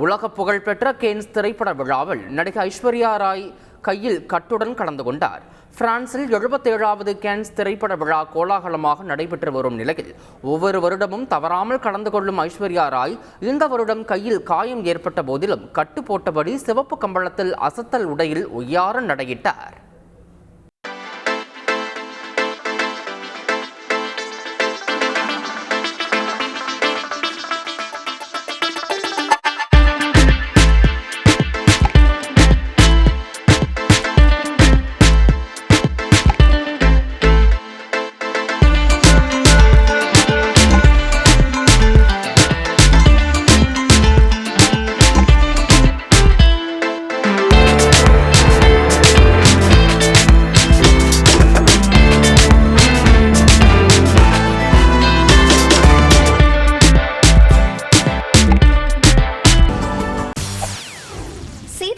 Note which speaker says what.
Speaker 1: உலக புகழ்பெற்ற கேன்ஸ் திரைப்பட விழாவில் நடிகை ஐஸ்வர்யா ராய் கையில் கட்டுடன் கலந்து கொண்டார். பிரான்சில் எழுபத்தேழாவது கேன்ஸ் திரைப்பட விழா கோலாகலமாக நடைபெற்று வரும் நிலையில் ஒவ்வொரு வருடமும் தவறாமல் கலந்து கொள்ளும் ஐஸ்வர்யா ராய் இந்த வருடம் கையில் காயம் ஏற்பட்ட போதிலும் கட்டு போட்டபடி சிவப்பு கம்பளத்தில் அசத்தல் உடையில் ஒய்யார நடையிட்டார்.